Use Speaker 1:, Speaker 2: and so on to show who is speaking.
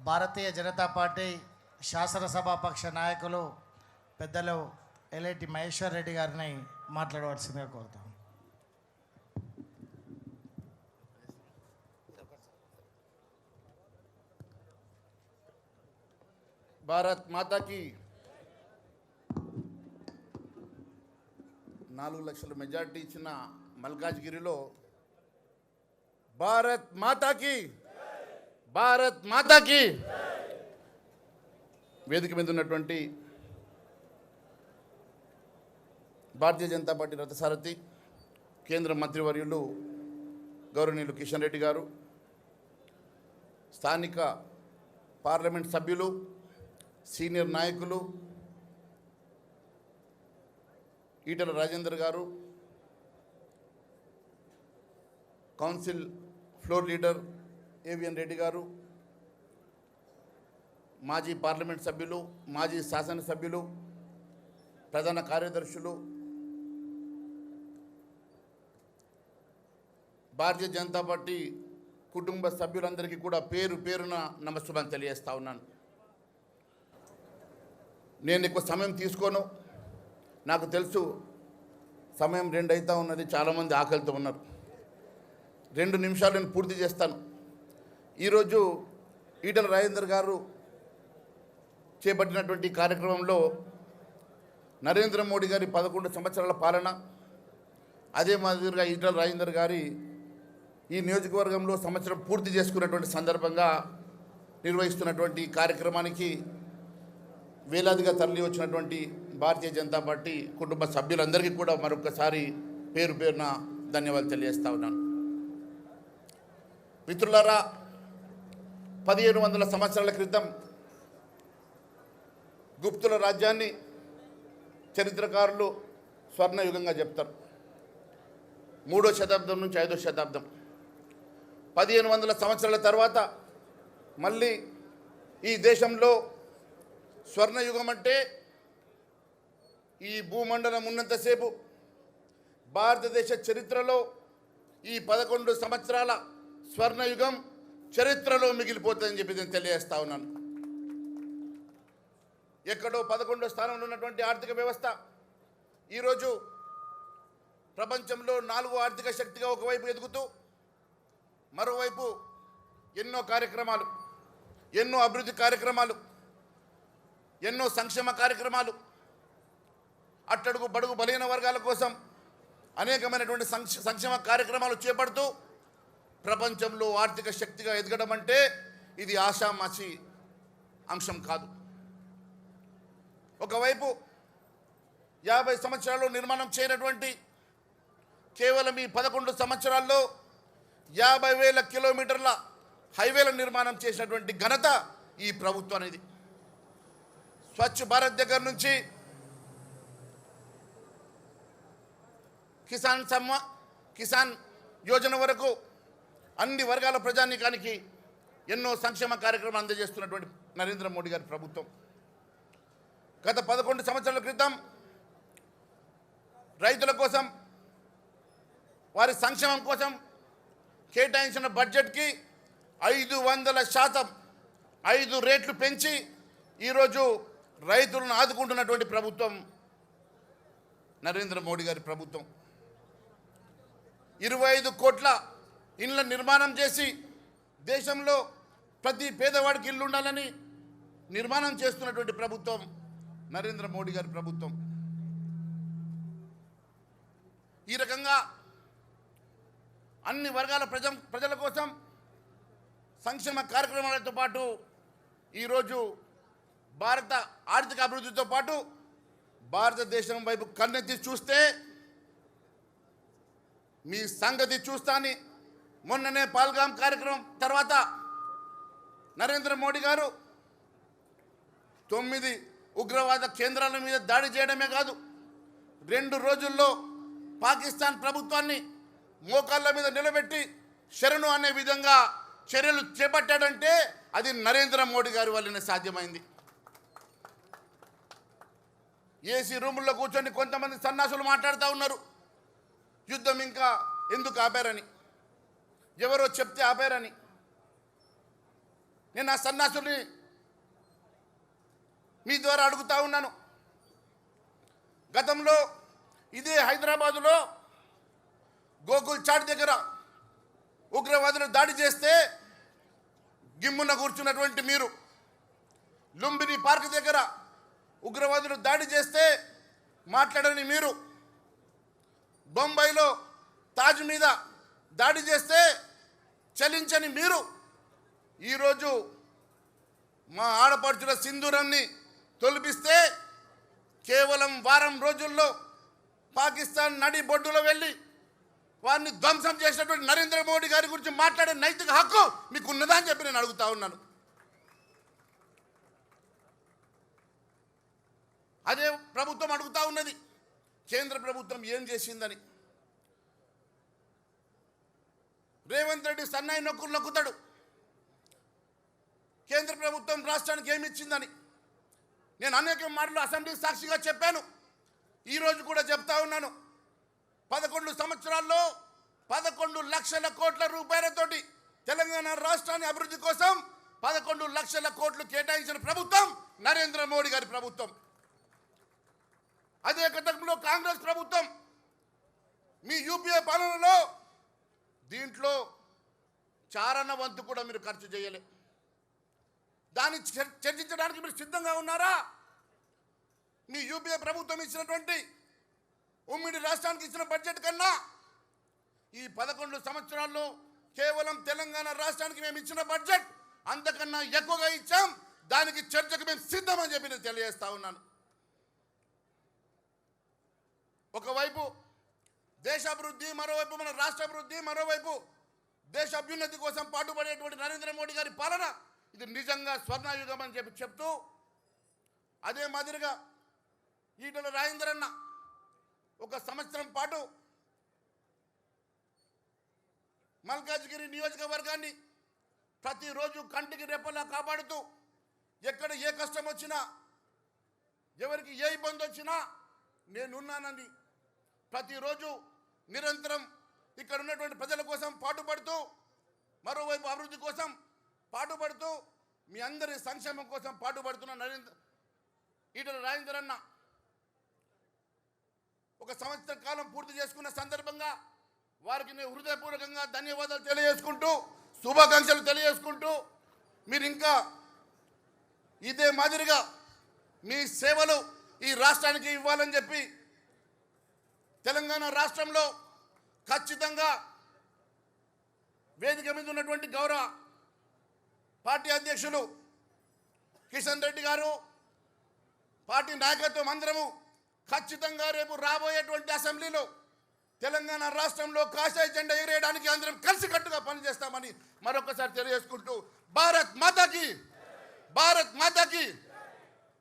Speaker 1: Bharatiya Janata party శాసనసభాపక్ష నాయకులు పెద్దలు LIT Maheshwar Reddy గారిని మాట్లాడవలసిందిగా కోరుతాం.
Speaker 2: భారత్ మాతాకి నాలుగు లక్షల మెజార్టీ ఇచ్చిన మల్కాజ్గిరిలో భారత్ మాతాకి భారత్ మాతాకి. వేదిక మీద ఉన్నటువంటి భారతీయ జనతా పార్టీ రథసారథి కేంద్ర మంత్రివర్యులు గౌరవనీయులు కిషన్ రెడ్డి గారు స్థానిక పార్లమెంట్ సభ్యులు సీనియర్ నాయకులు Etela Rajender garu council floor leader AVN Reddy garu మాజీ పార్లమెంట్ సభ్యులు మాజీ శాసనసభ్యులు ప్రధాన కార్యదర్శులు భారతీయ జనతా పార్టీ కుటుంబ సభ్యులందరికీ కూడా పేరు పేరున నమస్కారం తెలియజేస్తా ఉన్నాను. నేను ఎక్కువ సమయం తీసుకోను. నాకు తెలుసు సమయం రెండు అవుతా ఉన్నది చాలామంది ఆకలితో ఉన్నారు. రెండు నిమిషాలు నేను పూర్తి చేస్తాను. ఈరోజు ఈటల రాజేందర్ గారు చేపట్టినటువంటి కార్యక్రమంలో నరేంద్ర మోడీ గారి పదకొండు సంవత్సరాల పాలన అదే మాదిరిగా ఈటల రాజేందర్ గారి ఈ నియోజకవర్గంలో సంవత్సరం పూర్తి చేసుకున్నటువంటి సందర్భంగా నిర్వహిస్తున్నటువంటి కార్యక్రమానికి వేలాదిగా తరలి వచ్చినటువంటి భారతీయ జనతా పార్టీ కుటుంబ సభ్యులందరికీ కూడా మరొకసారి పేరు పేరున ధన్యవాదాలు తెలియజేస్తా ఉన్నాను. మిత్రులారా పదిహేను వందల సంవత్సరాల క్రితం గుప్తుల రాజ్యాన్ని చరిత్రకారులు స్వర్ణయుగంగా చెప్తారు. మూడో శతాబ్దం నుంచి ఐదో శతాబ్దం. పదిహేను వందల సంవత్సరాల తర్వాత మళ్ళీ ఈ దేశంలో స్వర్ణయుగం అంటే ఈ భూమండలం ఉన్నంతసేపు భారతదేశ చరిత్రలో ఈ పదకొండు సంవత్సరాల స్వర్ణయుగం చరిత్రలో మిగిలిపోతుందని చెప్పి నేను తెలియజేస్తా ఉన్నాను. ఎక్కడో పదకొండో స్థానంలో ఉన్నటువంటి ఆర్థిక వ్యవస్థ ఈరోజు ప్రపంచంలో నాలుగు ఆర్థిక శక్తిగా ఒకవైపు ఎదుగుతూ మరోవైపు ఎన్నో కార్యక్రమాలు ఎన్నో అభివృద్ధి కార్యక్రమాలు ఎన్నో సంక్షేమ కార్యక్రమాలు అట్టడుగు బడుగు బలహీన వర్గాల కోసం అనేకమైనటువంటి సంక్ష సంక్షేమ కార్యక్రమాలు చేపడుతూ ప్రపంచంలో ఆర్థిక శక్తిగా ఎదగడం అంటే ఇది ఆషామాషి అంశం కాదు. ఒకవైపు యాభై సంవత్సరాల్లో నిర్మాణం చేయనటువంటి కేవలం ఈ పదకొండు సంవత్సరాల్లో యాభై వేల కిలోమీటర్ల హైవేల నిర్మాణం చేసినటువంటి ఘనత ఈ ప్రభుత్వం అనేది. స్వచ్ఛ భారత్ దగ్గర నుంచి కిసాన్ సమ్మ కిసాన్ యోజన వరకు అన్ని వర్గాల ప్రజానీకానికి ఎన్నో సంక్షేమ కార్యక్రమాలు అందజేస్తున్నటువంటి నరేంద్ర మోడీ గారి ప్రభుత్వం. గత పదకొండు సంవత్సరాల క్రితం రైతుల కోసం వారి సంక్షేమం కోసం కేటాయించిన బడ్జెట్కి ఐదు వందల శాతం ఐదు రేట్లు పెంచి ఈరోజు రైతులను ఆదుకుంటున్నటువంటి ప్రభుత్వం నరేంద్ర మోడీ గారి ప్రభుత్వం. ఇరవై ఐదు కోట్ల ఇళ్ళ నిర్మాణం చేసి దేశంలో ప్రతి పేదవాడికి ఇల్లు ఉండాలని నిర్మాణం చేస్తున్నటువంటి ప్రభుత్వం నరేంద్ర మోడీ గారి ప్రభుత్వం. ఈ రకంగా అన్ని వర్గాల ప్రజ ప్రజల కోసం సంక్షేమ కార్యక్రమాలతో పాటు ఈరోజు భారత ఆర్థిక అభివృద్ధితో పాటు భారతదేశం వైపు కన్నెత్తి చూస్తే మీ సంగతి చూస్తాని మొన్ననే పాల్గాం కార్యక్రమం తర్వాత నరేంద్ర మోడీ గారు తొమ్మిది ఉగ్రవాద కేంద్రాల మీద దాడి చేయడమే కాదు రెండు రోజుల్లో పాకిస్తాన్ ప్రభుత్వాన్ని మోకాళ్ళ మీద నిలబెట్టి శరణు అనే విధంగా చర్యలు చేపట్టాడంటే అది నరేంద్ర మోడీ గారి వల్లనే సాధ్యమైంది. ఏసీ రూముల్లో కూర్చొని కొంతమంది సన్నాసులు మాట్లాడుతూ ఉన్నారు యుద్ధం ఇంకా ఎందుకు ఆపారని? ఎవరో చెప్తే ఆపారని నేను ఆ సన్నాసుని మీ ద్వారా అడుగుతా ఉన్నాను. గతంలో ఇదే హైదరాబాదులో గోకుల్ చాట్ దగ్గర ఉగ్రవాదులు దాడి చేస్తే గిమ్మున కూర్చున్నటువంటి మీరు లుంబిని పార్క్ దగ్గర ఉగ్రవాదులు దాడి చేస్తే మాట్లాడని మీరు బొంబాయిలో తాజ్ మీద దాడి చేస్తే చలించని మీరు. ఈరోజు మా ఆడపడుచుల సింధూరాన్ని తొలిపిస్తే కేవలం వారం రోజుల్లో పాకిస్తాన్ నడి బొడ్డులో వెళ్ళి వారిని ధ్వంసం చేసినటువంటి నరేంద్ర మోడీ గారి గురించి మాట్లాడే నైతిక హక్కు మీకు ఉన్నదా అని చెప్పి నేను అడుగుతా ఉన్నాను. అదే ప్రభుత్వం అడుగుతా ఉన్నది. కేంద్ర ప్రభుత్వం ఏం చేసిందని. రేవంత్ రెడ్డి సన్నాయి నొక్కులు నొక్కుతాడు. కేంద్ర ప్రభుత్వం రాష్ట్రానికి ఏమి ఇచ్చిందని. నేను అనేక మాటలు అసెంబ్లీ సాక్షిగా చెప్పాను. ఈరోజు కూడా చెప్తా ఉన్నాను. పదకొండు సంవత్సరాల్లో పదకొండు లక్షల కోట్ల రూపాయలతోటి తెలంగాణ రాష్ట్రాన్ని అభివృద్ధి కోసం పదకొండు లక్షల కోట్లు కేటాయించిన ప్రభుత్వం నరేంద్ర మోడీ గారి ప్రభుత్వం. అదే గతంలో కాంగ్రెస్ ప్రభుత్వం మీ యూపీఏ పాలనలో దీంట్లో చారణ వంతు కూడా మీరు ఖర్చు చేయలే. దాన్ని చర్చించడానికి మీరు సిద్ధంగా ఉన్నారా? మీ యూపీఏ ప్రభుత్వం ఇచ్చినటువంటి ఉమ్మడి రాష్ట్రానికి ఇచ్చిన బడ్జెట్ కన్నా ఈ పదకొండు సంవత్సరాల్లో కేవలం తెలంగాణ రాష్ట్రానికి మేము ఇచ్చిన బడ్జెట్ అంతకన్నా ఎక్కువగా ఇచ్చాం. దానికి చర్చకు మేము సిద్ధమని చెప్పి నేను తెలియజేస్తా ఉన్నాను. ఒకవైపు దేశాభివృద్ధి మరోవైపు మన రాష్ట్ర అభివృద్ధి మరోవైపు దేశ అభ్యున్నతి కోసం పాటుపడేటువంటి నరేంద్ర మోడీ గారి పాలన ఇది నిజంగా స్వర్ణయుగం అని చెప్పి చెప్తూ అదే మాదిరిగా ఈటల రాజేంద్రన్న ఒక సంవత్సరం పాటు మల్కాజ్గిరి నియోజకవర్గాన్ని ప్రతిరోజు కంటికి రెప్పలా కాపాడుతూ ఎక్కడ ఏ కష్టం వచ్చినా ఎవరికి ఏ ఇబ్బంది వచ్చినా నేనున్నానని ప్రతిరోజు నిరంతరం ఇక్కడ ఉన్నటువంటి ప్రజల కోసం పాటుపడుతూ మరోవైపు అభివృద్ధి కోసం పాటుపడుతూ మీ అందరి సంక్షేమం కోసం పాటుపడుతున్న నరేంద్ర ఈటల రాజేందర్ అన్న ఒక సంవత్సర కాలం పూర్తి చేసుకున్న సందర్భంగా వారికి నేను హృదయపూర్వకంగా ధన్యవాదాలు తెలియజేసుకుంటూ శుభాకాంక్షలు తెలియజేసుకుంటూ మీరు ఇంకా ఇదే మాదిరిగా మీ సేవలు ఈ రాష్ట్రానికి ఇవ్వాలని చెప్పి తెలంగాణ రాష్ట్రంలో ఖచ్చితంగా వేదిక మీద ఉన్నటువంటి గౌరవ పార్టీ అధ్యక్షులు కిషన్ రెడ్డి గారు పార్టీ నాయకత్వం అందరము ఖచ్చితంగా రేపు రాబోయేటువంటి అసెంబ్లీలో తెలంగాణ రాష్ట్రంలో కాషాయ జెండా ఎగిరేయడానికి అందరం కలిసికట్టుగా పనిచేస్తామని మరొకసారి తెలియజేసుకుంటూ భారత్ మాతాకి భారత్ మాతాకి.